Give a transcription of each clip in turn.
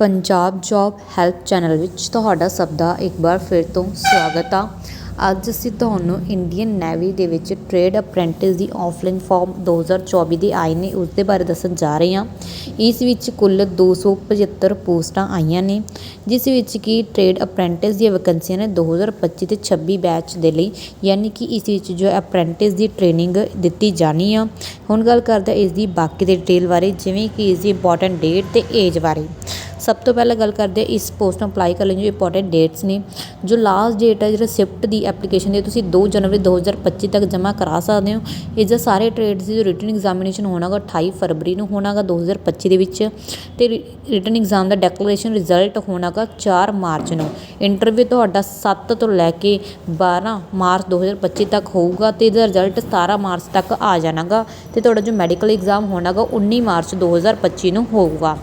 Punjab job help channel ਵਿੱਚ ਤੁਹਾਡਾ ਸਭ ਦਾ ਇੱਕ ਵਾਰ ਫਿਰ ਤੋਂ ਸਵਾਗਤ ਆ। ਅੱਜ ਅਸੀਂ ਤੁਹਾਨੂੰ ਇੰਡੀਅਨ ਨੈਵੀ ਦੇ ਵਿੱਚ ਟ੍ਰੇਡ ਅਪ੍ਰੈਂਟਿਸ ਦੀ ਆਫਲਾਈਨ ਫਾਰਮ 2024 ਦੇ ਆਏ ਨੇ ਉਸ ਦੇ ਬਾਰੇ ਦੱਸਣ ਜਾ ਰਹੇ ਹਾਂ। ਇਸ ਵਿੱਚ ਕੁੱਲ 275 ਪੋਸਟਾਂ ਆਈਆਂ ਨੇ, ਜਿਸ ਵਿੱਚ ਕਿ ਟ੍ਰੇਡ ਅਪ੍ਰੈਂਟਿਸ ਦੀਆਂ ਵੈਕੈਂਸੀਆਂ ਨੇ 2025 ਤੇ 26 ਬੈਚ ਦੇ ਲਈ, ਯਾਨੀ ਕਿ ਇਸ ਵਿੱਚ ਜੋ ਅਪ੍ਰੈਂਟਿਸ ਦੀ ਟ੍ਰੇਨਿੰਗ ਦਿੱਤੀ ਜਾਣੀ ਆ। ਹੁਣ ਗੱਲ ਕਰਦਾ ਇਸ ਦੀ ਬਾਕੀ ਦੇ ਡਿਟੇਲ ਬਾਰੇ, ਜਿਵੇਂ ਕਿ ਇਸ ਦੀ ਇੰਪੋਰਟੈਂਟ ਡੇਟ ਤੇ ਏਜ ਬਾਰੇ। ਸਭ ਤੋਂ ਪਹਿਲਾਂ ਗੱਲ ਕਰਦੇ ਹਾਂ ਇਸ ਪੋਸਟ ਨੂੰ ਅਪਲਾਈ ਕਰਨ ਲਈ ਜੋ ਇੰਪੋਰਟੈਂਟ ਡੇਟਸ ਨੇ। ਜੋ ਲਾਸਟ ਡੇਟ ਹੈ ਜਿਹੜਾ ਸਿਫਟ ਦੀ ਐਪਲੀਕੇਸ਼ਨ ਦੀ ਤੁਸੀਂ 2 ਜਨਵਰੀ 2025 ਤੱਕ ਜਮ੍ਹਾਂ ਕਰਾ ਸਕਦੇ ਹੋ। ਇਸ ਦੇ ਸਾਰੇ ਟ੍ਰੇਡਸ ਦੀ ਜੋ ਰਿਟਨ ਐਗਜ਼ਾਮੀਨੇਸ਼ਨ ਹੋਣਾਗਾ 28 ਫਰਵਰੀ ਨੂੰ ਹੋਣਾਗਾ 2025 ਦੇ ਵਿੱਚ। ਤੇ ਰਿਟਨ ਐਗਜ਼ਾਮ ਦਾ ਡੈਕਲੇਰੇਸ਼ਨ ਰਿਜ਼ਲਟ ਹੋਣਾਗਾ 4 ਮਾਰਚ ਨੂੰ। ਇੰਟਰਵਿਊ ਤੁਹਾਡਾ 7 ਤੋਂ ਲੈ ਕੇ 12 ਮਾਰਚ 2025 ਤੱਕ ਹੋਊਗਾ ਤੇ ਇਹਦਾ ਰਿਜ਼ਲਟ 17 ਮਾਰਚ ਤੱਕ ਆ ਜਾਣਾਗਾ। ਤੇ ਤੁਹਾਡਾ ਜੋ ਮੈਡੀਕਲ ਐਗਜ਼ਾਮ ਹੋਣਾਗਾ 19 ਮਾਰਚ 2025 ਨੂੰ ਹੋਊਗਾ।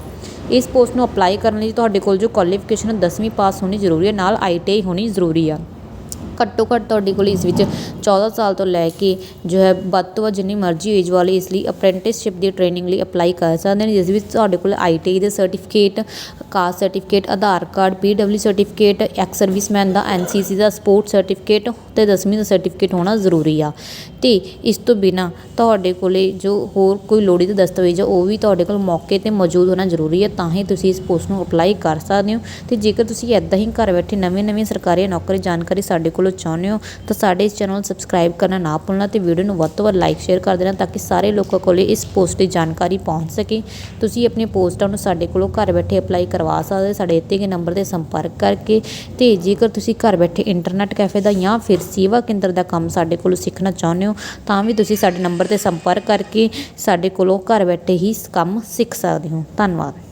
ਇਸ ਪੋਸਟ ਨੂੰ ਅਪਲਾਈ ਕਰਨ ਲਈ ਤੁਹਾਡੇ ਕੋਲ ਜੋ ਕੁਆਲੀਫਿਕੇਸ਼ਨ ਹੈ 10ਵੀਂ ਪਾਸ ਹੋਣੀ ਜ਼ਰੂਰੀ ਹੈ, ਨਾਲ ਆਈਟੀਆਈ ਹੋਣੀ ਜ਼ਰੂਰੀ ਆ। ਘੱਟੋ ਘੱਟ ਤੁਹਾਡੇ ਕੋਲ ਇਸ ਵਿੱਚ 14 ਸਾਲ ਤੋਂ ਲੈ ਕੇ ਜੋ ਹੈ ਵੱਧ ਤੋਂ ਵੱਧ ਜਿੰਨੀ ਮਰਜ਼ੀ ਏਜ ਵਾਲੇ ਇਸ ਲਈ ਅਪ੍ਰੈਂਟਿਸਸ਼ਿਪ ਦੀ ਟ੍ਰੇਨਿੰਗ ਲਈ ਅਪਲਾਈ ਕਰ ਸਕਦੇ ਨੇ, ਜਿਸ ਵਿੱਚ ਤੁਹਾਡੇ ਕੋਲ ਆਈ ਟੀ ਆਈ ਦੇ certificate caste certificate Aadhaar card P W certificate ex serviceman ਦਾ ਐੱਨ ਸੀ ਸੀ ਦਾ ਸਪੋਰਟ ਸਰਟੀਫਿਕੇਟ ਅਤੇ ਦਸਵੀਂ ਦਾ ਸਰਟੀਫਿਕੇਟ ਹੋਣਾ ਜ਼ਰੂਰੀ ਆ। ਅਤੇ ਇਸ ਤੋਂ ਬਿਨਾ ਤੁਹਾਡੇ ਕੋਲੇ ਜੋ ਹੋਰ ਕੋਈ ਲੋੜੀਂਦੇ ਦਸਤਾਵੇਜ਼ ਆ, ਉਹ ਵੀ ਤੁਹਾਡੇ ਕੋਲ ਮੌਕੇ ਤੇ ਮੌਜੂਦ ਹੋਣਾ ਜ਼ਰੂਰੀ ਹੈ ਤਾਂ ਹੀ ਤੁਸੀਂ ਇਸ ਪੋਸਟ ਨੂੰ ਅਪਲਾਈ ਕਰ ਸਕਦੇ ਹੋ। ਅਤੇ ਜੇਕਰ ਤੁਸੀਂ ਇੱਦਾਂ ਹੀ ਘਰ ਬੈਠੇ ਨਵੇਂ ਨਵੇਂ ਸਰਕਾਰੀ ਨੌਕਰੀ ਜਾਣਕਾਰੀ ਸਾਡੇ ਕੋਲ ਚਾਹੁੰਦੇ ਹੋ, ਤਾਂ ਸਾਡੇ ਇਸ ਚੈਨਲ ਨੂੰ ਸਬਸਕ੍ਰਾਈਬ ਕਰਨਾ ਨਾ ਭੁੱਲਣਾ ਤੇ ਵੀਡੀਓ ਨੂੰ ਵੱਧ ਤੋਂ ਵੱਧ ਲਾਈਕ ਸ਼ੇਅਰ ਕਰ ਦੇਣਾ ਤਾਂ ਕਿ ਸਾਰੇ ਲੋਕਾਂ ਕੋਲ ਇਸ ਪੋਸਟ ਦੀ ਜਾਣਕਾਰੀ ਪਹੁੰਚ ਸਕੇ। ਤੁਸੀਂ ਆਪਣੀਆਂ ਪੋਸਟਾਂ ਨੂੰ ਸਾਡੇ ਕੋਲੋਂ ਘਰ ਬੈਠੇ ਅਪਲਾਈ ਕਰਵਾ ਸਕਦੇ ਸਾਡੇ ਦਿੱਤੇ ਗਏ ਨੰਬਰ 'ਤੇ ਸੰਪਰਕ ਕਰਕੇ ਤੇ ਜੇਕਰ ਤੁਸੀਂ ਘਰ ਬੈਠੇ ਇੰਟਰਨੈਟ ਕੈਫੇ ਦਾ ਜਾਂ ਫਿਰ ਸੇਵਾ ਕੇਂਦਰ ਦਾ ਕੰਮ ਸਾਡੇ ਕੋਲੋਂ ਸਿੱਖਣਾ ਚਾਹੁੰਦੇ ਹੋ, ਤਾਂ ਵੀ ਤੁਸੀਂ ਸਾਡੇ ਨੰਬਰ 'ਤੇ ਸੰਪਰਕ ਕਰਕੇ ਸਾਡੇ ਕੋਲੋਂ ਘਰ ਬੈਠੇ ਹੀ ਕੰਮ ਸਿੱਖ ਸਕਦੇ ਹੋ। ਧੰਨਵਾਦ।